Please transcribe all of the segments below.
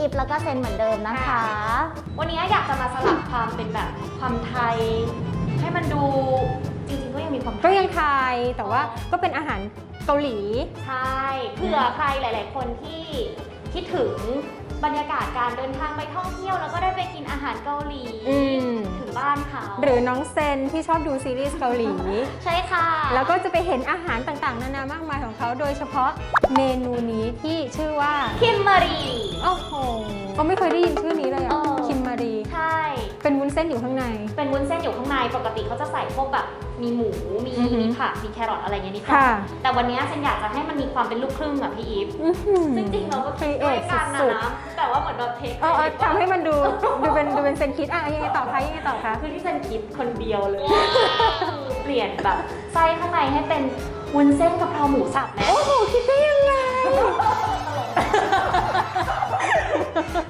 อิฟแล้วก็เซนเหมือนเดิมนะคะ วันนี้อยากจะมาสลับความเป็นแบบความไทย ให้มันดูจริงๆก็ยังมีความก็ยังไทยแต่ว่าก็เป็นอาหารเกาหลี ใช่เผื่อใครหลาย ๆ คนที่คิดถึง บรรยากาศการเดินทางไปท่องเที่ยว แล้วก็ได้ไปกินอาหารเกาหลีอืม ถึงบ้านเขาหรือน้องเซนที่ชอบดูซีรีส์เกาหลี ใช่ค่ะแล้วก็จะไปเห็นอาหารต่างๆ นานามากมายของเขาโดยเฉพาะเมนูนี้ที่ชื่อว่า คิมมารี โอ้โหก็ไม่เคยได้ยินชื่อนี้เลยเออะอคิมมารีใช่ เป็นวุ้นเส้นอยู่ข้างใน เป็นวุ้นเส้นอยู่ข้างในปกติเขาจะใส่พวกแบบมีหมูมีอือหือมีผักมีแครอทอะไรอย่างเงี้ยนิดหน่อค่ะยแต่วันนี้ฉันอยากจะให้มันมีความเป็นลูกครึ่งอะพี่อีฟอื้อหือจริงๆเราก็คิดเอด้วยทกันนะสุด นะแต่ว่าเหมือนแบบเทคๆเออเออทำให้มันดูดูเป็นดูเป็นเซนคิดอะยังไงต่อคะยังไงต่อคะ คือที่ฉันคิดคนเดียวเลยเปลี่ยนแบบไส้ข้างในให้เป็นวุ้นเส้นกะเพราหมูสับนะโอ้โหคิดได้ยังไง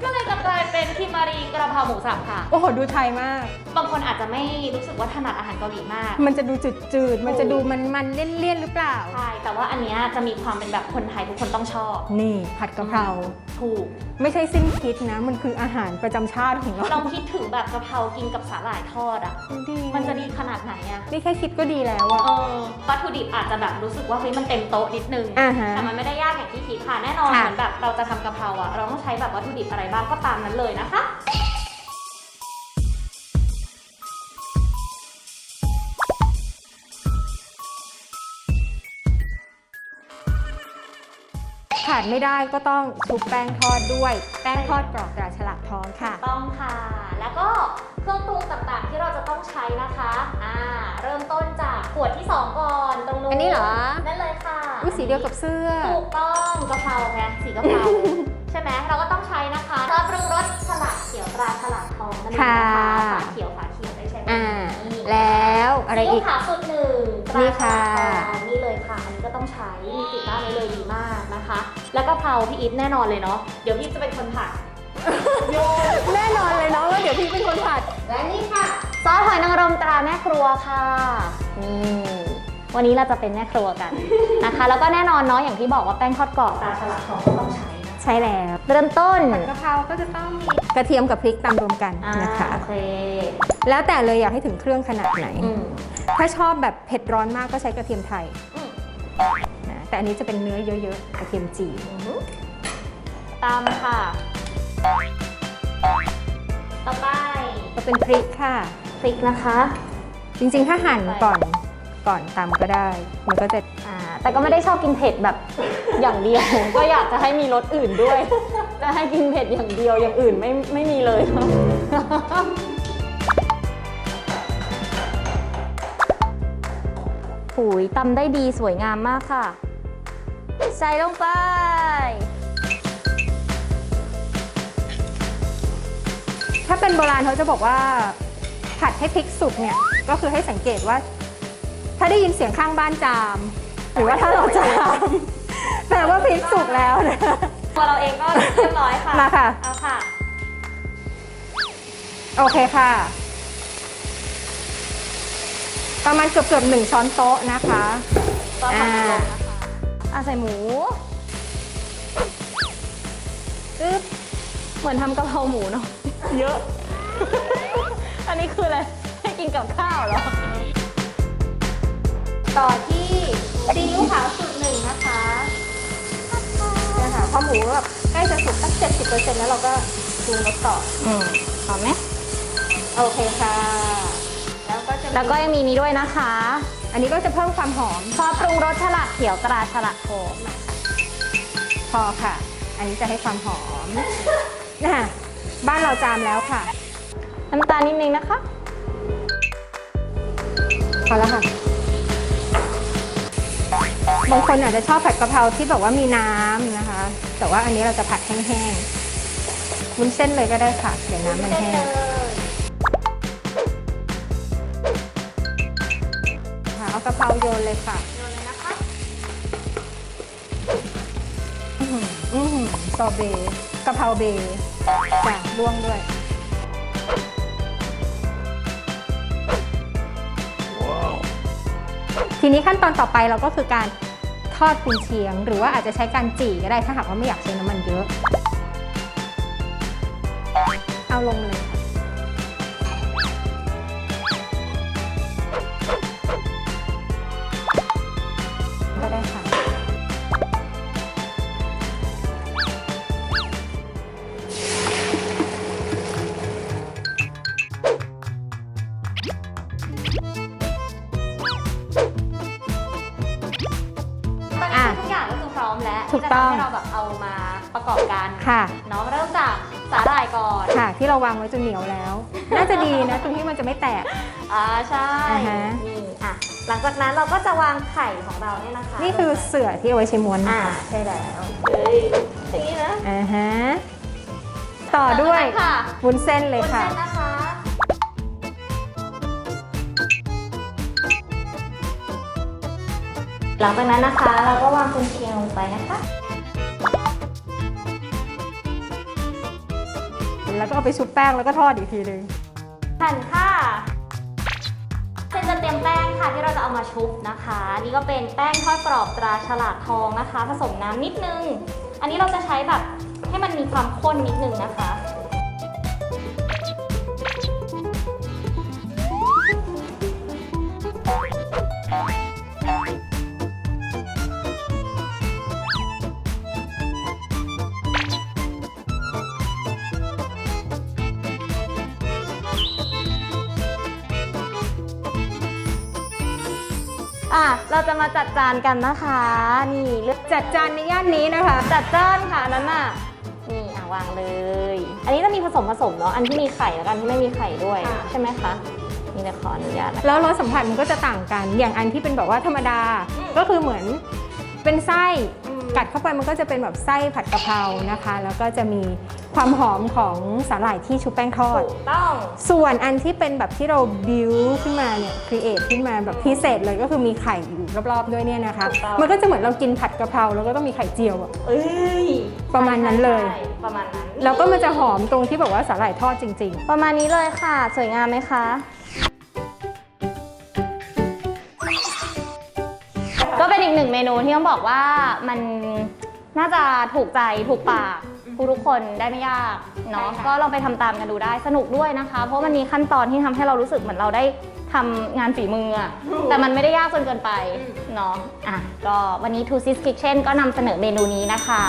ก็เลยจะกลายเป็นคิมมารีกระเพราหมูสับค่ะ โอ้โหดูไทยมาก บางคนอาจจะไม่รู้สึกว่าถนัดอาหารเกาหลีมาก มันจะดูจืดๆ มันจะดูมันๆเลี่ยนๆหรือเปล่า ใช่ แต่ว่าอันเนี้ยจะมีความเป็นแบบคนไทยทุกคนต้องชอบ นี่ผัดกะเพรา ถูก ไม่ใช่สิ้นคิดนะ มันคืออาหารประจำชาติของเราลองคิดถึงแบบกะเพรากินกับสาหร่ายทอดอะ ดีมันจะดีขนาดไหนอะนี่แค่คิดก็ดีแล้วอะ เออวัตถุดิบอาจจะแบบรู้สึกว่าเฮ้ยมันเต็มโต๊ะนิดนึง อ่าฮะแต่มันไม่ได้ยากอย่างที่คิดค่ะ แน่นอนค่ะ เหมือนแบบเราจะทำกะเพราอะเราต้องใช้แบบวัตถุดิบอะไรบ้างก็ตามนั้นเลยนะคะขาดไม่ได้ก็ต้องชุบแป้งทอดด้วย แป้งทอดกรอบตราฉลากทองค่ะ ต้องค่ะ แล้วก็ เครื่องปรุงต่างๆ ที่เราจะต้องใช้นะคะอ่าเริ่มต้นจากขวดที่ 2 ก่อนตรงนู้นอันนี้เหรอ นั่นเลยค่ะอุ้ยสีเดียวกับเสื้อ ถูกต้องกะเพราไงสีกะเพราใช่ไหมเราก็ต้องใช้นะคะซอสปรุงรสฉลากเขียวตราฉลากทองนั่นเองนะคะค่ะฝาเขียวฝาเขียวได้ใช้แบบอ่านี้แล้วอะไรอีกซีวขาวสุดหนึ่งตรานี่ค่ะฉลากทองนี่เลยค่ะอันนี้ก็ต้องใช้มีติดบ้านไว้เลยดีมากนะคะ แล้วกะเพราพี่อีฟแน่นอนเลยเนาะเดี๋ยวพี่จะเป็นคนผัดแน่นอน เลยเนาะว่าเดี๋ยวพี่เป็นคนผัด และนี่ค่ะ ซอสหอยนางรมตราแม่ครัวค่ะ นี่วันนี้เราจะเป็นแม่ครัวกันนะคะ แล้วก็แน่นอนเนาะอย่างที่บอกว่าแป้งทอดกรอบตราฉลากทองก็ต้องใช้นะใช่แล้ว เริ่มต้นผัดกะเพราก็จะต้องมีกระเทียมกับพริกตำรวมกันอ่านะคะโอเคแล้วแต่เลยอยากให้ถึงเครื่องขนาดไหน อืมถ้าชอบแบบเผ็ดร้อนมากก็ใช้กระเทียมไทยอืมนะแต่อันนี้จะเป็นเนื้อเยอะๆกระเทียมจีตามค่ะ ต่อไปก็เป็นพริกค่ะ พริกนะคะ จริงๆ ถ้าหั่นก่อนก่อนตำก็ได้ มันก็จะอ่าแต่ก็ไม่ได้ชอบกินเผ็ดแบบ อย่างเดียว ก็อยากจะให้มีรสอื่นด้วย จะให้กินเผ็ดอย่างเดียวอย่างอื่นไม่ไม่มีเลยหุยตำได้ดีสวยงามมากค่ะ ใส่ลงไป ถ้าเป็นโบราณเขาจะบอกว่าผัดให้พริกสุกเนี่ยก็คือให้สังเกตว่า ถ้าได้ยินเสียงข้างบ้านจาม หรือว่าถ้าเราจามแปลว่าพริกสุกแล้วนะตัวเราเองก็เรียบร้อยค่ะมาค่ะเอาค่ะ โอเคค่ะ ประมาณเกือบเกือบๆหนึ่งช้อนโต๊ะนะคะก็ผัดลงนะคะอะใส่หมูอึ๊บเหมือนทำกะเพราหมูเนาะ เยอะ อันนี้คืออะไร ให้กินกับข้าวเหรอ ต่อที่ซีอิ๊วขาวสูตรหนึ่งนะคะเนี่ยค่ะพอหมูแบบใกล้จะสุกสักเจ็ดสิบเปอร์เซ็นต์แล้วเราก็ปรุงรสต่อ อืมหอมไหมโอเคค่ะ แล้วก็จะมีแล้วก็ยังมีนี้ด้วยนะคะ อันนี้ก็จะเพิ่มความหอมซอสปรุงรสฉลากเขียวตราฉลากโทนพอค่ะ อันนี้จะให้ความหอมนะ บ้านเราจามแล้วค่ะ น้ำตาลนิดนึงนะคะ พอแล้วค่ะ บางคนอาจจะชอบผัดกะเพราที่แบบว่ามีน้ำนะคะ แต่ว่าอันนี้เราจะผัดแห้งๆวุ้นเส้นเลยก็ได้ค่ะ เดี๋ยวน้ำมันแห้งค่ะเอากะเพราโยนเลยค่ะ หือซอเบต์กะเพราเบย์จ้ะร่วงด้วย ทีนี้ขั้นตอนต่อไปเราก็คือการทอดกุนเชียง หรือว่าอาจจะใช้การจี่ก็ได้ถ้าหากว่าไม่อยากใช้น้ำมันเยอะ เอาลงเลย ค่ะ เนาะเริ่มจากสาหร่ายก่อนค่ะ ที่เราวางไว้จนเหนียวแล้ว น่าจะดีนะตรงที่มันจะไม่แตก อ่าใช่อ่าฮะ นี่อะหลังจากนั้นเราก็จะวางไข่ของเราเนี่ยนะคะนี่คือเสื่อที่เอาไว้ใช้ม้วนนะอ่าคะใช่แล้วเฮ้ยอย่างนี้นะอ่าฮะต่อด้วยต่อไปค่ะวุ้นเส้นเลยวุ้นค่ะเส้นนะคะหลังจากนั้นนะคะ เราก็วางกุนเชียงลงไปนะคะ แล้วก็เอาไปชุบแป้งแล้วก็ทอดอีกทีหนึ่งหั่นค่ะเส้นจะเตรียมแป้งค่ะที่เราจะเอามาชุบนะคะ นี่ก็เป็นแป้งทอดกรอบตราฉลากทองนะคะ ผสมน้ำนิดนึง อันนี้เราจะใช้แบบให้มันมีความข้นนิดนึงนะคะ อะเราจะมาจัดจานกันนะคะ นี่เลือกจัดจานในย่านนี้นะคะ จัดจ้านค่ะอันนั้นน่ะนี่อะวางเลย อันนี้จะมีผสมผสมเนาะอันที่มีไข่แล้วกันที่ไม่มีไข่ด้วยค่ะ ใช่ไหมคะนี่จะขออนุญาตนะแล้วรสสัมผัสมันก็จะต่างกัน อย่างอันที่เป็นแบบว่าธรรมดาอืมก็คือเหมือนเป็นไส้อืม กัดเข้าไปมันก็จะเป็นแบบไส้ผัดกะเพรานะคะ แล้วก็จะมีความหอมของสาหร่ายที่ชุบแป้งทอด ถูกต้อง ส่วนอันที่เป็นแบบที่เราบิวขึ้นมาเนี่ยครีเอทขึ้นมาแบบพิเศษเลยก็คือมีไข่อยู่รอบๆด้วยเนี่ยนะคะ ถูกต้อง มันก็จะเหมือนเรากินผัดกะเพราแล้วก็ต้องมีไข่เจียวอะ เอ้ยประมาณนั้นเลย ใช่ประมาณนั้นแล้วก็มันจะหอมตรงที่แบบว่าสาหร่ายทอดจริงประมาณนี้เลยค่ะ สวยงามไหมคะ อีกหนึ่งเมนูที่ต้องบอกว่ามันน่าจะถูกใจถูกปาก ทุกๆคนได้ไม่ยากเนาะใช่ค่ะ ก็ลองไปทำตามกันดูได้สนุกด้วยนะคะ เพราะมันมีขั้นตอนที่ทำให้เรารู้สึกเหมือนเราได้ทำงานฝีมืออะแต่มันไม่ได้ยากจนเกินไปเนาะอะก็วันนี้ Two Sis Kitchen ก็นำเสนอเมนูนี้นะคะ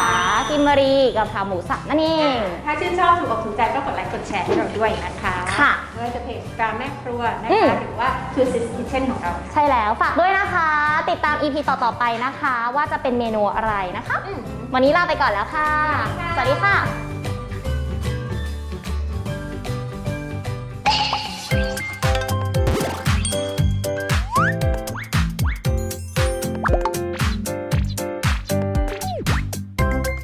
กิมมารีกับขาหมูสับนั่นเองๆถ้าชื่นชอบถูกอกถูกใจก็กดไลค์กดแชร์ให้เราด้วยนะคะค่ะ ไม่ว่าจะเพจกาแม่ครัวนะอืม คะหรือว่า Two Sis Kitchen ของเราใช่แล้วฝากด้วยนะคะ ติดตาม EP ต่อๆไปนะคะ ว่าจะเป็นเมนูอะไรนะคะ วันนี้ลาไปก่อนแล้วค่ะ สวัสดีค่ะ